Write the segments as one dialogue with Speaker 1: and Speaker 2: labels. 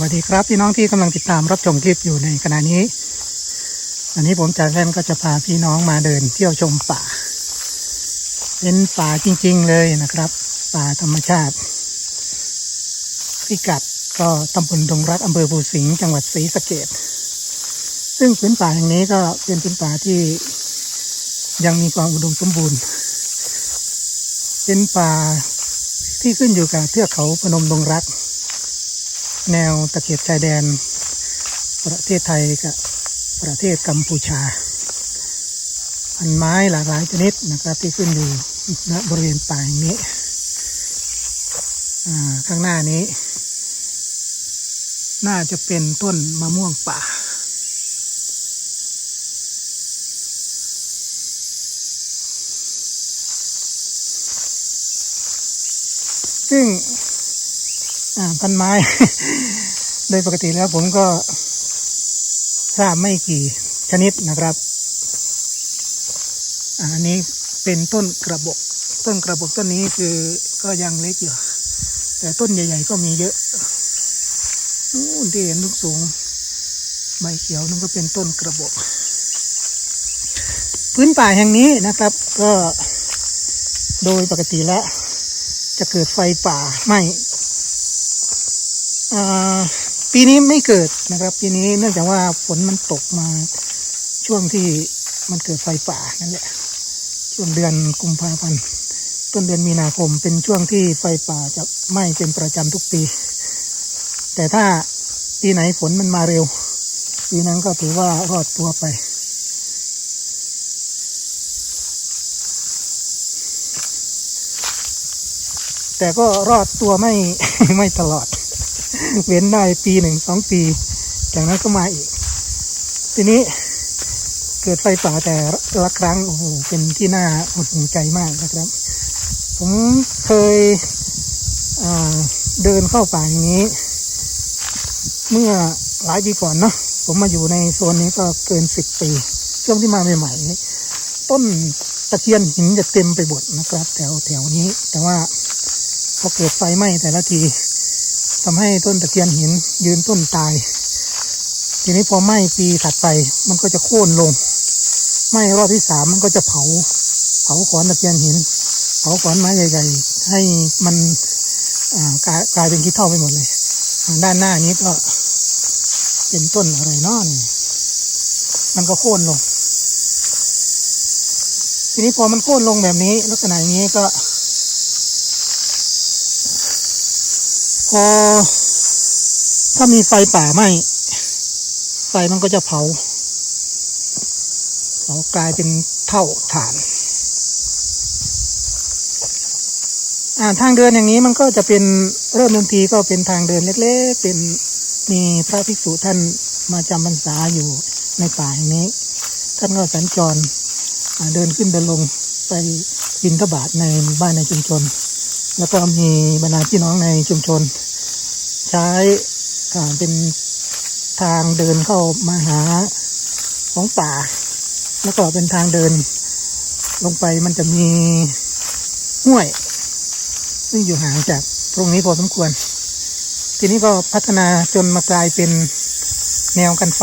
Speaker 1: วัสดีครับพี่น้องที่กำลังติดตามรับชมคลิปอยู่ในขณะนี้ วันนี้ผมจ่าแซมก็จะพาพี่น้องมาเดินเที่ยวชมป่า เป็นป่าจริง ๆ เลยนะครับ ป่าธรรมชาติพิกัดก็ตำบลดงรักอำเภอภูสิงห์จังหวัดศรีสะเกดซึ่งพื้นป่าแห่งนี้ก็เป็นพื้นป่าที่ยังมีความอุดมสมบูรณ์ เป็นป่าที่ขึ้นอยู่กับเทือกเขาพนมดงรัก แนวตะเข็บชายแดน ประเทศไทยกับประเทศกัมพูชา พันไม้หลากหลายชนิดนะครับที่ขึ้นอยู่ณบริเวณป่าแห่งนี้ข้างหน้านี้ น่าจะเป็นต้นมะม่วงป่าซึ่ง พันไม้ โดยปกติแล้วผมก็ทราบไม่กี่ชนิดนะครับอันนี้เป็นต้นกระบอกต้นกระบอกต้นนี้คือก็ยังเล็กอยู่ แต่ต้นใหญ่ ๆ ก็มีเยอะนู่นที่เห็นลูกสูง ใบเขียวนั่นก็เป็นต้นกระบอกพื้นป่าแห่งนี้นะครับ ก็โดยปกติแล้ว จะเกิดไฟป่าไหม้อ่ ปีนี้ไม่เกิดนะครับ ปีนี้เนื่องจากว่าฝนมันตกมาช่วงที่มันเกิดไฟป่านั่นแหละ ช่วงเดือนกุมภาพันธ์ต้นเดือนมีนาคมเป็นช่วงที่ไฟป่าจะไหม้เป็นประจำทุกปี แต่ถ้าปีไหนฝนมันมาเร็ว ปีนั้นก็ถือว่ารอดตัวไปแต่ก็รอดตัวไม่ไม่ตลอด เว้นได้ปีหนึ่งสองปี จากนั้นก็มาอีก ทีนี้เกิดไฟป่าแต่ละครั้งโอ้โหเป็นที่น่าหดหูใจมากนะครับ ผมเคยเดินเข้าป่าอย่างนี้ เมื่อหลายปีก่อนเนาะผมมาอยู่ในโซนนี้ก็เกินสิบปี ช่วงที่มาใหม่ๆต้นตะเคียนหินจะเต็มไปหมดนะครับ แถวแถวนี้ แต่ว่าพอเกิดไฟไหม้แต่ละที ทำให้ต้นตะเคียนหินยืนต้นตาย ทีนี้พอไหม้ปีถัดไปมันก็จะโค่นลงไหม้รอบที่สามมันก็จะเผา เผาขอนตะเคียนหิน เผาขอนไม้ใหญ่ ๆ ให้มันกลายกลายเป็นขี้เถ้าไปหมดเลย ด้านหน้านี้ก็เป็นต้นอะไรเนาะนี่มันก็โค่นลง ทีนี้พอมันโค่นลงแบบนี้ลักษณะอย่างนี้ก็ พอ ถ้ามีไฟป่าไหม้ไฟมันก็จะเผาเผากลายเป็นเท่าฐาน อ่าทางเดินอย่างนี้มันก็จะเป็นเริ่มเดิมทีก็เป็นทางเดินเล็กๆ เป็นมีพระภิกษุท่านมาจำพรรษาอยู่ในป่าแห่งนี้ ท่านก็สัญจรเดินขึ้นเดินลงไปบินทบาทในบ้านในชุมชน แล้วก็มีบรรดาพี่น้องในชุมชน ใช้เป็นทางเดินเข้ามาหาของป่า แล้วก็เป็นทางเดิน ลงไปมันจะมีห้วย ซึ่งอยู่ห่างจากตรงนี้พอสมควร ทีนี้ก็พัฒนาจนมากลายเป็นแนวกันไฟ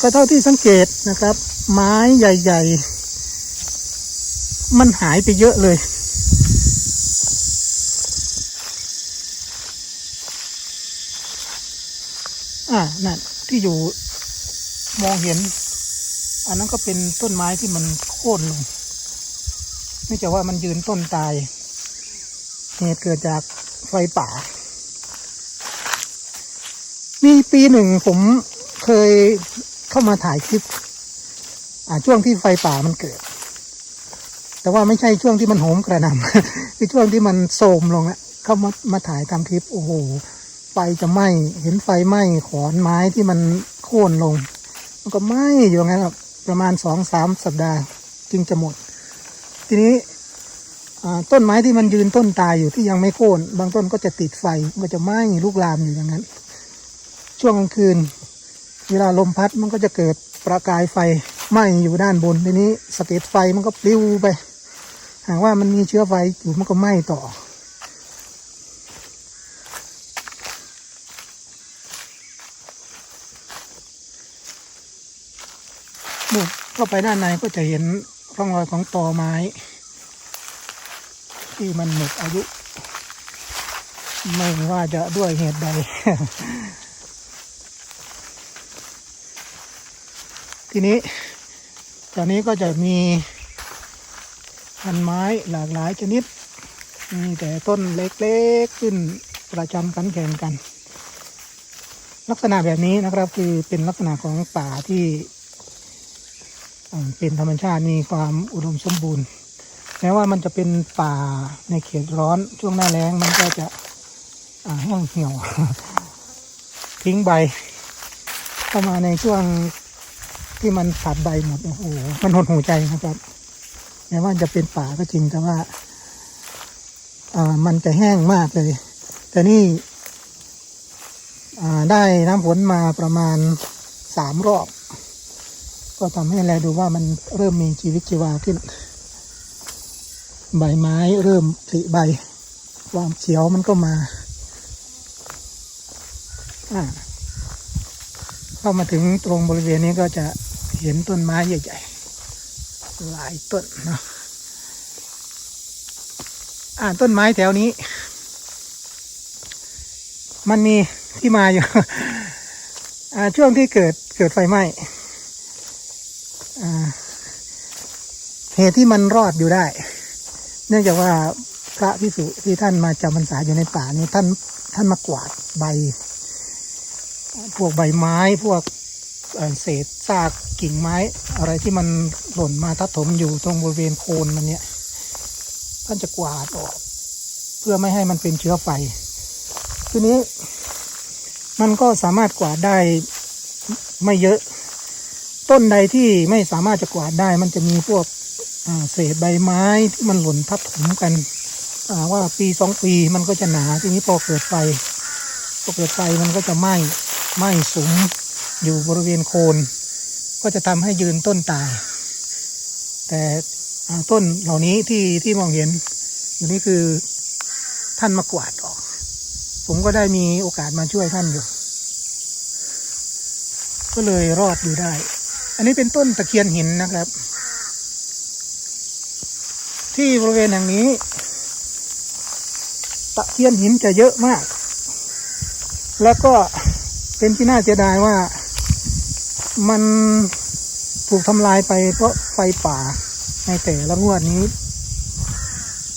Speaker 1: ก็เท่าที่สังเกตนะครับ ไม้ใหญ่ ๆ มันหายไปเยอะเลย อ่านั่นที่อยู่มองเห็น อันนั้นก็เป็นต้นไม้ที่มันโค่นลงเนื่จากว่ามันยืนต้นตาย เหตุเกิดจากไฟป่า มีปีหนึ่งผมเคยเข้ามาถ่ายคลิป อ่าช่วงที่ไฟป่ามันเกิด แต่ว่าไม่ใช่ช่วงที่มันโหมกระหน่ำคือช่วงที่มันโทรมลงอะเข้ามามาถ่ายทำคลิปโอ้โหไฟจะไหม้เห็นไฟไหม้ขอนไม้ที่มันโค่นลง มันก็ไหม้อยู่งั้นครับประมาณสองสามสัปดาห์จึงจะหมด ทีนี้ต้นไม้ที่มันยืนต้นตายอยู่ที่ยังไม่โค่นบางต้นก็จะติดไฟมันก็จะไหม้ลุกลามอยู่อย่างนั้น ช่วงกลางคืน เวลาลมพัดมันก็จะเกิดประกายไฟ ไหม้อยู่ด้านบนทีนี้สเตตไฟมันก็ปลิวไป หากว่ามันมีเชื้อไฟอยู่มันก็ไหม้ต่อ บุกเข้าไปด้านในก็จะเห็นร่องรอยของตอไม้ ที่มันหมดอายุ ไม่ว่าจะด้วยเหตุใดทีนี้ ตอนนี้ก็จะมีพันไม้หลากหลายชนิด มีแต่ต้นเล็กๆขึ้นประจำกันแข่งกัน ลักษณะแบบนี้นะครับคือเป็นลักษณะของป่าที่เป็นธรรมชาติมีความอุดมสมบูรณ์แม้ว่ามันจะเป็นป่าในเขตร้อนช่วงหน้าแล้งมันก็จะแห้งเหี่ยว ทิ้งใบเข้ามาในช่วง ที่มันขาดใบหมดโอ้โหมันหดหูใจนะครับแม้ว่าจะเป็นป่าก็จริงแต่ว่าอ่ามันจะแห้งมากเลย แต่นี่อ่าได้น้ำฝนมาประมาณสามรอบ ก็ทำให้แลดูว่ามันเริ่มมีชีวิตชีวาขึ้น ใบไม้เริ่มผลิใบความเขียวมันก็มาอ่าเข้ามาถึงตรงบริเวณนี้ก็จะ เห็นต้นไม้ใหญ่ๆหลายต้นเนาะอ่าต้นไม้แถวนี้ มันมีที่มาอยู่อ่าช่วงที่เกิดเกิดไฟไหม้อ่าเหตุที่มันรอดอยู่ได้ เนื่องจากว่าพระพิสุที่ท่านมาจำพรรษาอยู่ในป่านี้ท่านท่านมากวาดใบ พวกใบไม้พวก เศษซากกิ่งไม้ อะไรที่มันหล่นมาทับถมอยู่ตรงบริเวณโคนมันเนี่ยท่านจะกวาดออก เพื่อไม่ให้มันเป็นเชื้อไฟ ทีนี้ มันก็สามารถกวาดได้ไม่เยอะ ต้นใดที่ไม่สามารถจะกวาดได้ มันจะมีพวกเศษใบไม้ที่มันหล่นทับถมกันว่าปีสองปีมันก็จะหนาทีนี้พอเกิดไฟพอเกิดไฟมันก็จะไหม้ไหม้สุม อยู่บริเวณโคน ก็จะทำให้ยืนต้นตาย แต่ต้นเหล่านี้ที่ที่มองเห็นอยู่นี่คือท่านมากวาดออก ผมก็ได้มีโอกาสมาช่วยท่านอยู่ ก็เลยรอดอยู่ได้ อันนี้เป็นต้นตะเคียนหินนะครับ ที่บริเวณแห่งนี้ ตะเคียนหินจะเยอะมาก แล้วก็เป็นที่น่าเสียดายว่า มันถูกทำลายไปเพราะไฟป่าในแต่ละงวดนี้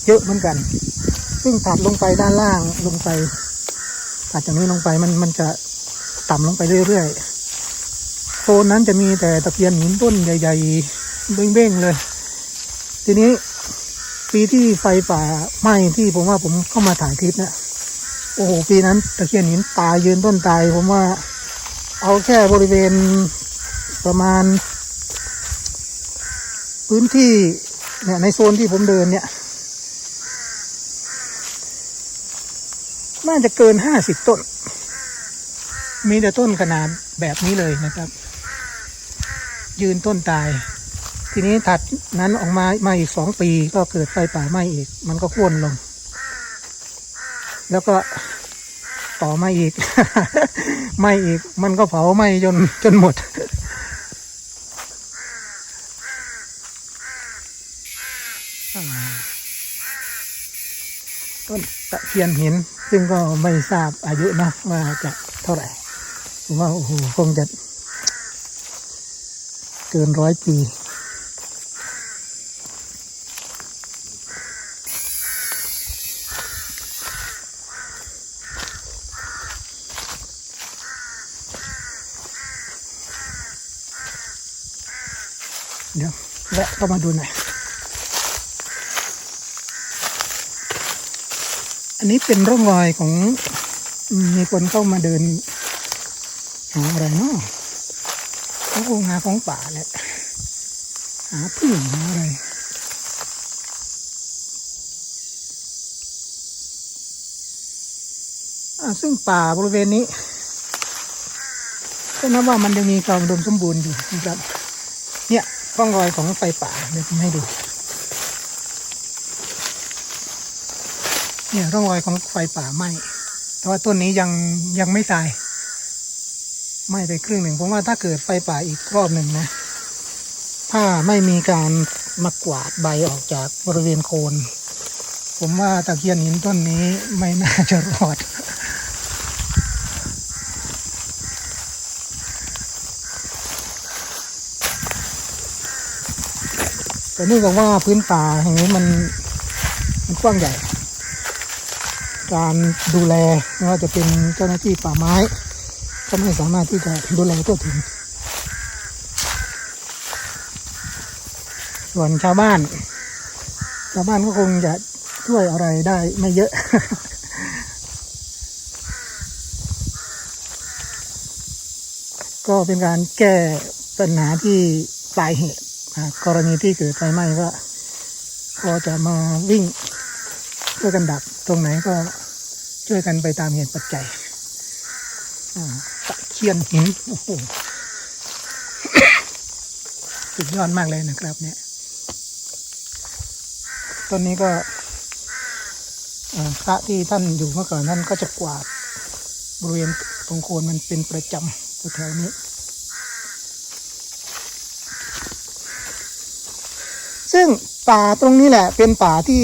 Speaker 1: เยอะเหมือนกัน ซึ่งถัดลงไปด้านล่างลงไปถัดจากนี้ลงไปมันมันจะต่ำลงไปเรื่อยๆโซนนั้นจะมีแต่ตะเคียนหินต้นใหญ่ ๆ เบ้งๆเลย ทีนี้ปีที่ไฟป่าไหม้ที่ผมว่าผมเข้ามาถ่ายคลิปเนี่ยโอ้โหปีนั้นตะเคียนหินตายยืนต้นตายผมว่า เอาแค่บริเวณ ประมาณ พื้นที่เนี่ยในโซนที่ผมเดินเนี่ย น่าจะเกินห้าสิบต้น มีแต่ต้นขนาดแบบนี้เลยนะครับ ยืนต้นตาย ทีนี้ถัดนั้นออกมามาอีกสองปีก็เกิดไฟป่าไหม้อีก มันก็โค่นลง แล้วก็ต่อมาอีกไหม้อีก มันก็เผาไหม้จนจนหมด ตะเคียนหิน ซึ่งก็ไม่ทราบอายุนะว่าจะเท่าไหร่ผมว่าโอ้โหคงจะเกินร้อยปีเดี๋ยวแวะเข้ามาดูหน่อย อันนี้เป็นร่องรอยของมีคนเข้ามาเดินหาอะไรเนาะเขาคงหาของป่าแหละหาพึ่งหาอะไรอ่าซึ่งป่าบริเวณนี้ก็นับว่ามันยังมีความอุดมสมบูรณ์อยู่นะครับ เนี่ยร่องรอยของไฟป่าเดี๋ยวผมให้ดู เนี่ยร่องรอยของไฟป่าไหม้แต่ว่าต้นนี้ยังยังไม่ตายไหม้ไปครึ่งหนึ่งผมว่าถ้าเกิดไฟป่าอีกรอบหนึ่งนะ ถ้าไม่มีการมากวาดใบออกจากบริเวณโคน ผมว่าตะเคียนหินต้นนี้ไม่น่าจะรอดแต่เนื่องจากว่าพื้นป่าแห่งนี้มันมันกว้างใหญ่ การดูแลไม่ว่าจะเป็นเจ้าหน้าที่ป่าไม้ ก็ไม่สามารถที่จะดูแลทั่วถึง ส่วนชาวบ้าน ชาวบ้านก็คงจะช่วยอะไรได้ไม่เยอะก็เป็นการแก้ปัญหาที่ปลายเหตุกรณีที่เกิดไฟไหม้ก็ ก็จะมาวิ่ง ช่วยกันดับตรงไหนก็ช่วยกันไปตามเหตุปัจจัยตะเคียนหินโอ้โหสุดยอดมากเลยนะครับ เนี่ยต้นนี้ก็พระที่ท่านอยู่เมื่อก่อนท่านก็จะกวาดบริเวณตรงโคนมันเป็นประจำแถวนี้ ซึ่งป่าตรงนี้แหละเป็นป่าที่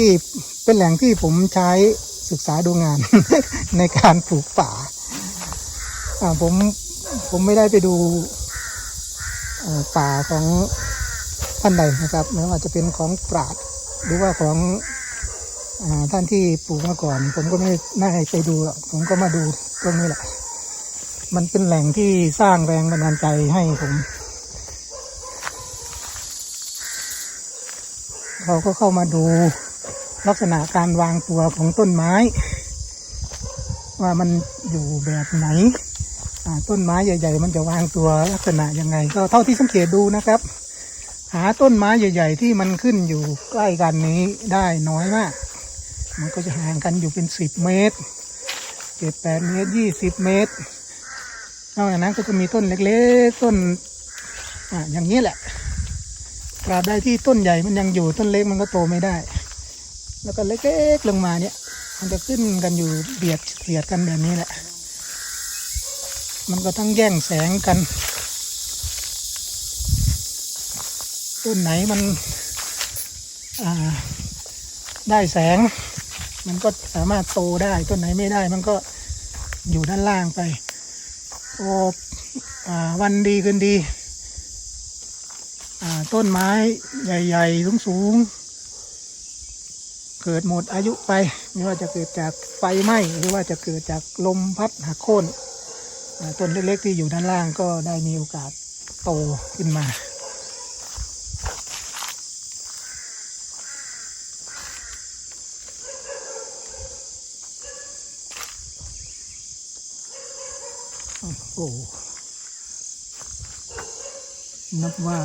Speaker 1: เป็นแหล่งที่ผมใช้ศึกษาดูงาน ในการปลูกป่าผมผมไม่ได้ไปดูป่าของท่านใดนะครับไม่ว่าจะเป็นของปราดหรือว่าของอท่านที่ปลูกมาก่อน ผมก็ไม่ได้ไปดู ผมก็มาดูตรงนี้แหละ มันเป็นแหล่งที่สร้างแรงบันดาลใจให้ผม เราก็เข้ามาดู ลักษณะการวางตัวของต้นไม้ ว่ามันอยู่แบบไหนต้นไม้ใหญ่ ๆ มันจะวางตัวลักษณะยังไง ก็เท่าที่สังเกตดูนะครับ หาต้นไม้ใหญ่ ๆ ที่มันขึ้นอยู่ใกล้กันนี้ได้น้อยมาก มันก็จะห่างกันอยู่เป็นสิบเมตรเจ็ดแปดเมตรยี่สิบเมตรนอกจากนั้นก็จะมีต้นเล็กๆต้นอ่าอย่างนี้แหละตราบใดที่ต้นใหญ่มันยังอยู่ต้นเล็กมันก็โตไม่ได้ แล้วก็เล็กๆลงมาเนี่ย มันจะขึ้นกันอยู่เบียดเบียดกันแบบนี้แหละ มันก็ทั้งแย่งแสงกันต้นไหนมันได้แสง มันก็สามารถโตได้ต้นไหนไม่ได้ มันก็อยู่ด้านล่างไปโอ้วันดีคืนดีต้นไม้ใหญ่ ๆ สูง ๆ เกิดหมดอายุไป ไม่ว่าจะเกิดจากไฟไหม้หรือว่าจะเกิดจากลมพัดหักโค่นต้นเล็กๆที่อยู่ด้านล่างก็ได้มีโอกาสโตขึ้นมาโอ้โหนับว่า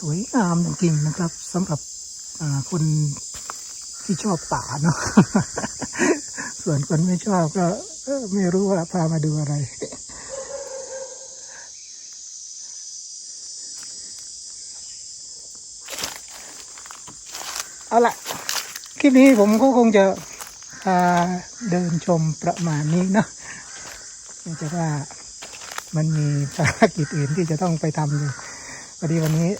Speaker 1: สวยงามจริงๆนะครับสำหรับคนที่ชอบป่าเนาะส่วนคนไม่ชอบก็ไม่รู้ว่าพามาดูอะไรเอาละคลิปนี้ผมก็คงจะพาเดินชมประมาณนี้เนาะเนื่องจากว่ามันมีภารกิจอื่นที่จะต้องไปทำอยู่พอดีวันนี้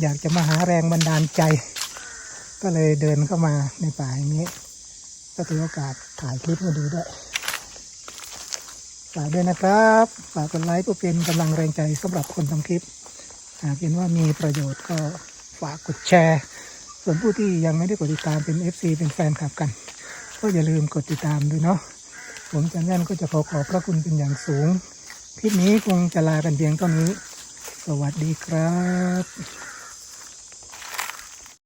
Speaker 1: อยากจะมาหาแรงบันดาลใจ ก็เลยเดินเข้ามาในป่าอย่างนี้ ก็ถือโอกาสถ่ายคลิปมาดูด้วยฝากด้วยนะครับฝากกดไลค์เพื่อเป็นกำลังแรงใจสำหรับคนทำคลิปหากเห็นว่ามีประโยชน์ก็ฝากกดแชร์ ส่วนผู้ที่ยังไม่ได้กดติดตามเป็น FC เป็นแฟนคลับกัน ก็อย่าลืมกดติดตามด้วยเนาะผมจันแน่นก็จะขอขอบพระคุณเป็นอย่างสูง คลิปนี้คงจะลากันเพียงเท่านี้ สวัสดีครับ